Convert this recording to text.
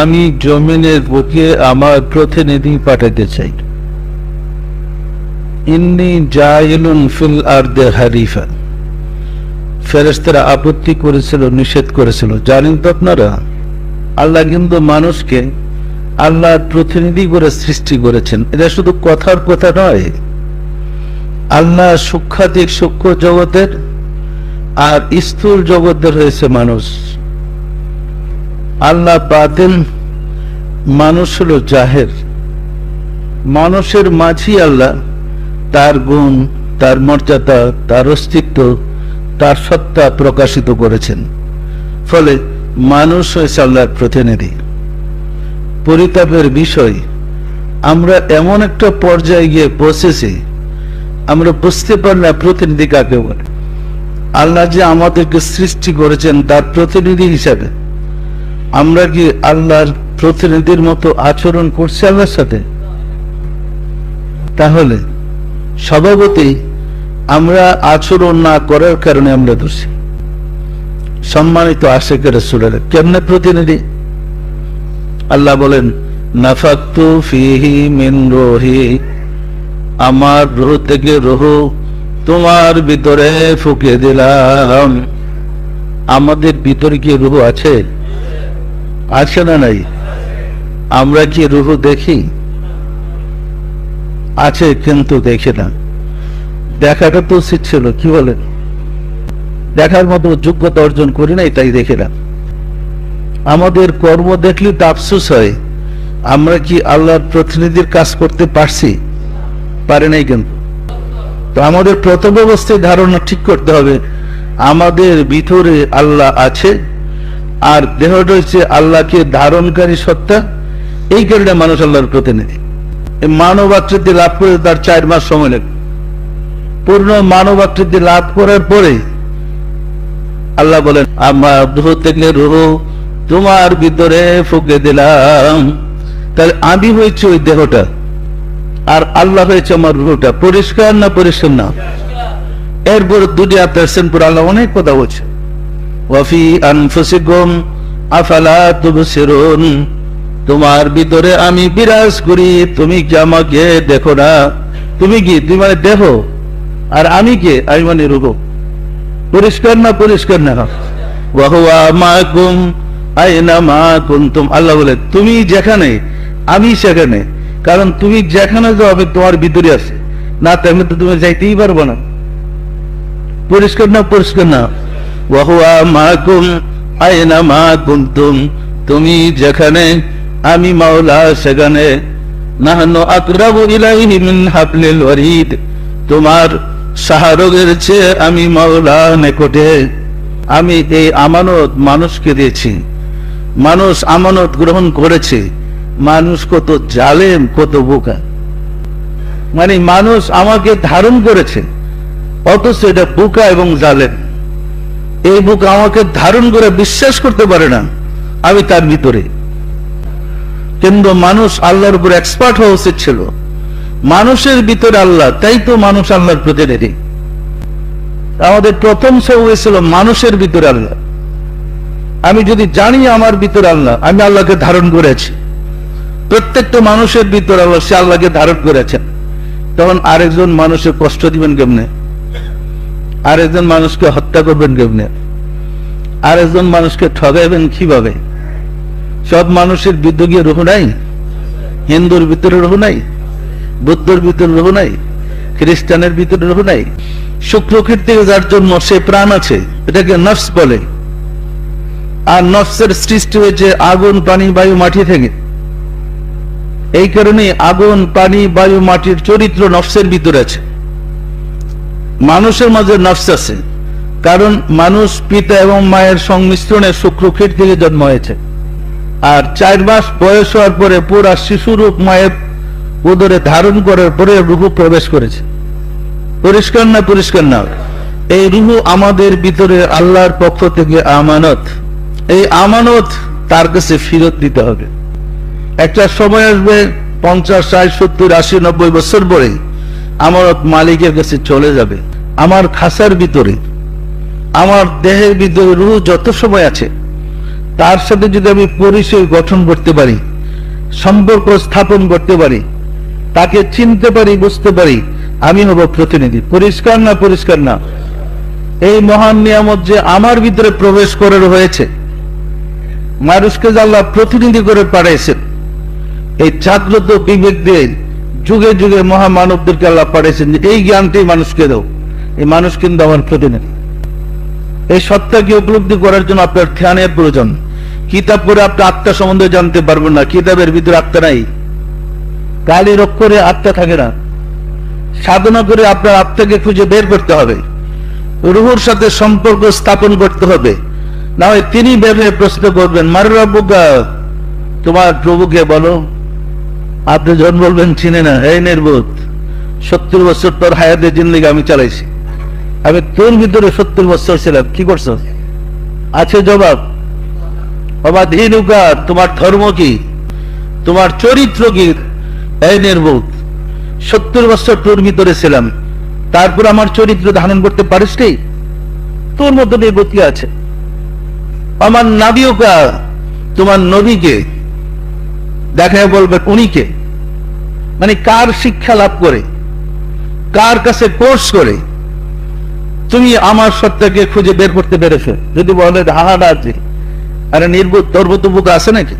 আমি জমিনের বুকে আমার প্রতিনিধি পাঠাতে চাই। ইন্নি জাইলুন ফিল আর্দে হারিফা। ফেরেস্তারা আপত্তি করেছিল, নিষেধ করেছিল। জানেন তো আপনারা? আল্লাহ কিন্তু মানুষকে আল্লাহর প্রতিনিধি করে সৃষ্টি করেছেন। এটা শুধু কথার কথা নয়। আল্লাহ সূক্ষাধিক সূক্ষ্ম জগতের আর স্থূল জগতের হয়েছে মানুষ। আল্লাহ বাতেন মানুষ হলো জাহের। মানুষের মাঝি আল্লাহ, তার গুণ, তার মর্যাদা, তার অস্তিত্ব, তার সত্তা প্রকাশিত করেছেন। ফলে মানুষ হয়েছে আল্লাহর প্রতিনিধি। পরিতাপের বিষয়, আমরা এমন একটা পর্যায়ে গিয়ে পৌঁছেছি, আমরা বুঝতে পারি না প্রতিনিধি কাকে বলে। আল্লাহ যে আমাদেরকে সৃষ্টি করেছেন তার প্রতিনিধি হিসাবে। আমরা কি আল্লাহর প্রতিনিধির মতো আচরণ করছি আল্লাহর সাথে? তাহলে স্বভাবতই আমরা আচরণ না করার কারণে আমরা দোষী। সম্মানিত আশেকের সুরের কেমনে প্রতিনিধি? আল্লাহ বলেন, নাফাক্তু ফিহি মিন রোহি। আমার রোহ থেকে রোহ তোমার ভিতরে ফুকে দিলাম। আমাদের ভিতরে কি রুহ আছে? আছে না নাই? আমরা কি রুহ দেখি? আছে কিন্তু দেখি না। দেখাটা তো উচিত ছিল, কি বলেন? দেখার মতো যোগ্যতা অর্জন করি নাই, তাই দেখে না। আমাদের কর্ম দেখলে তো আফসোস হয়। আমরা কি আল্লাহর প্রতিনিধির কাজ করতে পারছি? পারে নাই কিন্তু। তো আমাদের প্রথম অবস্থায় ধারণা ঠিক করতে হবে, আমাদের ভিতরে আল্লাহ আছে আর দেহটা হচ্ছে আল্লাহকে ধারণকারী সত্তা। এই কারণে মানুষ আল্লাহর প্রতিনিধি। মানব আকৃতি লাভ করে তার চার মাস সময় লাগবে। পূর্ণ মানব আকৃতি লাভ করার পরে আল্লাহ বলেন, আমার রুহ থেকে রুহ তোমার ভিতরে ফুকে দিলাম। তাহলে আমি হয়েছে ওই দেহটা, আর আল্লাহ হয়েছে আমার রুহটা। পরিষ্কার না পরিষ্কার না এরপর দুনিয়া পেরছেন পর আল্লাহ অনেক কথা বলছে ওয়াফি আনফুসিকুম, আফালা তুবসিরুন, তোমার ভিতরে আমি বিরাজ করি, তুমি কি আমাকে দেখো না? তুমি কি, তুমি মানে দেখো? আর আমি কে? আমি মানে রুহ পরিষ্কার না পরিষ্কার না? ওয়াহুয়া মা কুনতুম আল্লাহ বলে, তুমি যেখানে, আমি সেখানে। কারণ তুমি যেখানে যাও, আমি তোমার ভিতরে আছে। না, তেমনি তো তুমি যাইতেই পারব না। পরিষ্কার না পরিষ্কার না? তুমি যেখানে, আমি মাওলা সেখানে। হাবলিল ওয়ারিদ, তোমার শাহরগের চেয়ে আমি মাওলা আমি এই আমানত মানুষকে দিয়েছি। মানুষ আমানত গ্রহণ করেছে। মানুষ কত জালেম, কত বোকা। মানে মানুষ আমাকে ধারণ করেছে। অথচ এটা বোকা এবং জালেম। এই বুক আমাকে ধারণ করে বিশ্বাস করতে পারে না, আমি তার ভিতরে। কিন্তু মানুষ আল্লাহর উপর এক্সপার্ট হওয়া উচিত ছিল। মানুষের ভিতরে আল্লাহ, তাই তো মানুষ আল্লাহর প্রতিনিধি। আমাদের প্রথম সে হয়েছিল মানুষের ভিতরে আল্লাহ। আমি যদি জানি আমার ভিতরে আল্লাহ, আমি আল্লাহকে ধারণ করেছি। প্রত্যেকটা মানুষের ভিতরে আল্লাহ, সে আল্লাহকে ধারণ করেছেন। তখন আরেকজন মানুষের কষ্ট দিবেন কেমনে? আরেকজন মানুষকে হত্যা করবেন কেমনে? আরেকজন মানুষকে ঠগাইবেন কীভাবে? সব মানুষের বিদ্যুৎ গিয়ে রুহু নাই? হিন্দুর ভিতরে রুহু নাই? বুদ্ধর ভিতরে রুহু নাই? খ্রিস্টানের ভিতরে রুহু নাই? শুক্রকীর থেকে যার জন্য সে প্রাণ আছে। এটাকে নফস বলে। আর নফসের সৃষ্টি হয়েছে আগুন, পানি, বায়ু, মাটি থেকে। এই কারণে আগুন, পানি, বায়ু, মাটির চরিত্র নফসের ভিতরে আছে। মানুষের মাঝে নফস আছে, কারণ মানুষ পিতা এবং মায়ের সংমিশ্রণে শুক্রক্ষীর থেকে জন্ম হয়েছে। আর চার মাস বয়স হওয়ার পরে পুরা শিশুরূপ মায়ের উদরে ধারণ করার পরে রুহু প্রবেশ করেছে। পরিষ্কার না পরিষ্কার না, এই রুহু আমাদের ভিতরে আল্লাহর পক্ষ থেকে আমানত। এই আমানত তার কাছে ফিরত দিতে হবে। একটা সময় আসবে পঞ্চাশ, ষাট, সত্তর, আশি, নব্বই বছর পরে আমানত মালিকের কাছে চলে যাবে। আমার খাসার ভিতরে, আমার দেহের ভিতরে রুহ যত সময় আছে, তার সাথে যদি আমি পরিচয় গঠন করতে পারি, সম্পর্ক স্থাপন করতে পারি, তাকে চিনতে পারি, বুঝতে পারি, আমি হব প্রতিনিধি। পরিষ্কার না পরিষ্কার না, এই মহান নিয়ামত যে আমার ভিতরে প্রবেশ করে হয়েছে মানুষকে আল্লাহ প্রতিনিধি করে পাঠিয়েছেন, এই জাগ্রত বিবেক দিয়ে যুগে যুগে মহামানবদেরকে আল্লাহ পাঠিয়েছেন এই জ্ঞানটি মানুষকে দাও। এই মানুষ কিন্তু আমার প্রতিনিধি। এই সত্তাকে উপলব্ধি করার জন্য আপনার ধ্যানের প্রয়োজন। কিতাব পড়ে আপনি আত্মা সম্বন্ধে জানতে পারবেন না, কিতাবের ভিতরে আত্মা নাই। কালির অক্ষরে আত্মা থাকে না। সাধনা করে আপনার আত্মাকে খুঁজে বের করতে হবে। রুহুর সাথে সম্পর্ক স্থাপন করতে হবে। না হয় তিনি বের হয়ে প্রশ্ন করবেন মারুরা বুকা তোমার প্রভুকে বলো। আপনি যখন বলবেন, চিনে না হে নির্বোধ, সত্তর বছর পর হায়াতের জিন্দিগি আমি চালাইছি। আমি তোর ভিতরে সত্তর বছর ছিলাম, কি করছ? আছে জবাব? বাবা ধীনুকা তোমার ধর্ম কি? তোমার চরিত্র কি? সত্তর বছর তোর ভিতরে ছিলাম। তারপর আমার চরিত্র ধারণ করতে পারিস নি? তোর মধ্যে কি আছে? আমার নাবিওকা তোমার নবীকে দেখায় বলবে উনিকে মানে কার শিক্ষা লাভ করে? কার কাছে কোর্স করে? তুমি আমার সত্তাকে খুঁজে বের করতে পেরেছ। যদি বলে হাহাডা আছে আরে নির্বোধ তোর মতো বুক আছে নাকি?